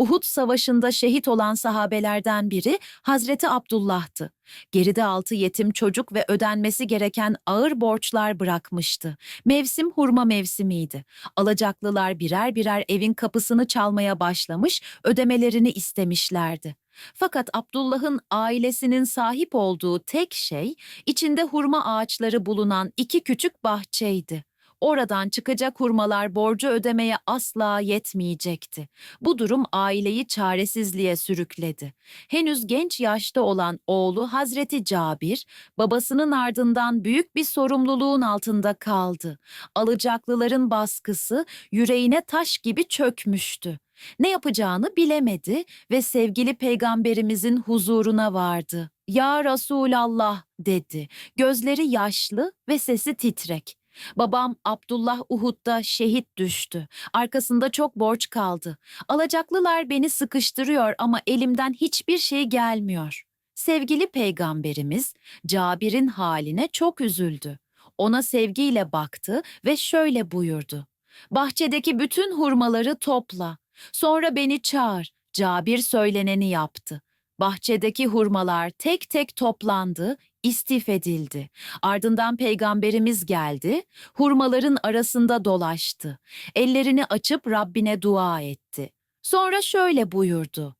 Uhud Savaşı'nda şehit olan sahabelerden biri Hazreti Abdullah'tı. Geride altı yetim çocuk ve ödenmesi gereken ağır borçlar bırakmıştı. Mevsim hurma mevsimiydi. Alacaklılar birer birer evin kapısını çalmaya başlamış, ödemelerini istemişlerdi. Fakat Abdullah'ın ailesinin sahip olduğu tek şey içinde hurma ağaçları bulunan iki küçük bahçeydi. Oradan çıkacak hurmalar borcu ödemeye asla yetmeyecekti. Bu durum aileyi çaresizliğe sürükledi. Henüz genç yaşta olan oğlu Hazreti Cabir, babasının ardından büyük bir sorumluluğun altında kaldı. Alacaklıların baskısı yüreğine taş gibi çökmüştü. Ne yapacağını bilemedi ve sevgili peygamberimizin huzuruna vardı. Ya Resulallah dedi. Gözleri yaşlı ve sesi titrek. Babam Abdullah Uhud'da şehit düştü. Arkasında çok borç kaldı. Alacaklılar beni sıkıştırıyor ama elimden hiçbir şey gelmiyor. Sevgili peygamberimiz Cabir'in haline çok üzüldü. Ona sevgiyle baktı ve şöyle buyurdu. Bahçedeki bütün hurmaları topla. Sonra beni çağır. Cabir söyleneni yaptı. Bahçedeki hurmalar tek tek toplandı, istif edildi. Ardından peygamberimiz geldi, hurmaların arasında dolaştı. Ellerini açıp Rabbine dua etti. Sonra şöyle buyurdu.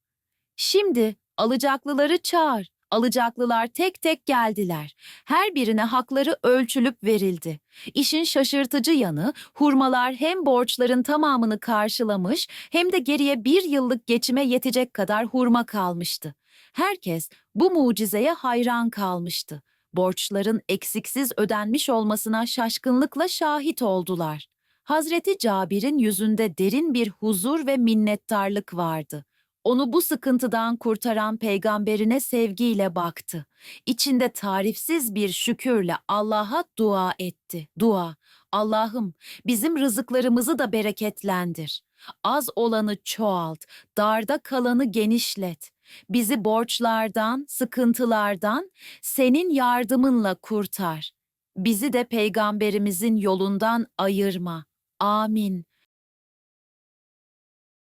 Şimdi alacaklıları çağır. Alacaklılar tek tek geldiler. Her birine hakları ölçülüp verildi. İşin şaşırtıcı yanı hurmalar hem borçların tamamını karşılamış hem de geriye bir yıllık geçime yetecek kadar hurma kalmıştı. Herkes bu mucizeye hayran kalmıştı. Borçların eksiksiz ödenmiş olmasına şaşkınlıkla şahit oldular. Hazreti Cabir'in yüzünde derin bir huzur ve minnettarlık vardı. Onu bu sıkıntıdan kurtaran peygamberine sevgiyle baktı. İçinde tarifsiz bir şükürle Allah'a dua etti. Dua, Allah'ım bizim rızıklarımızı da bereketlendir. Az olanı çoğalt, darda kalanı genişlet. Bizi borçlardan, sıkıntılardan senin yardımınla kurtar. Bizi de peygamberimizin yolundan ayırma. Amin.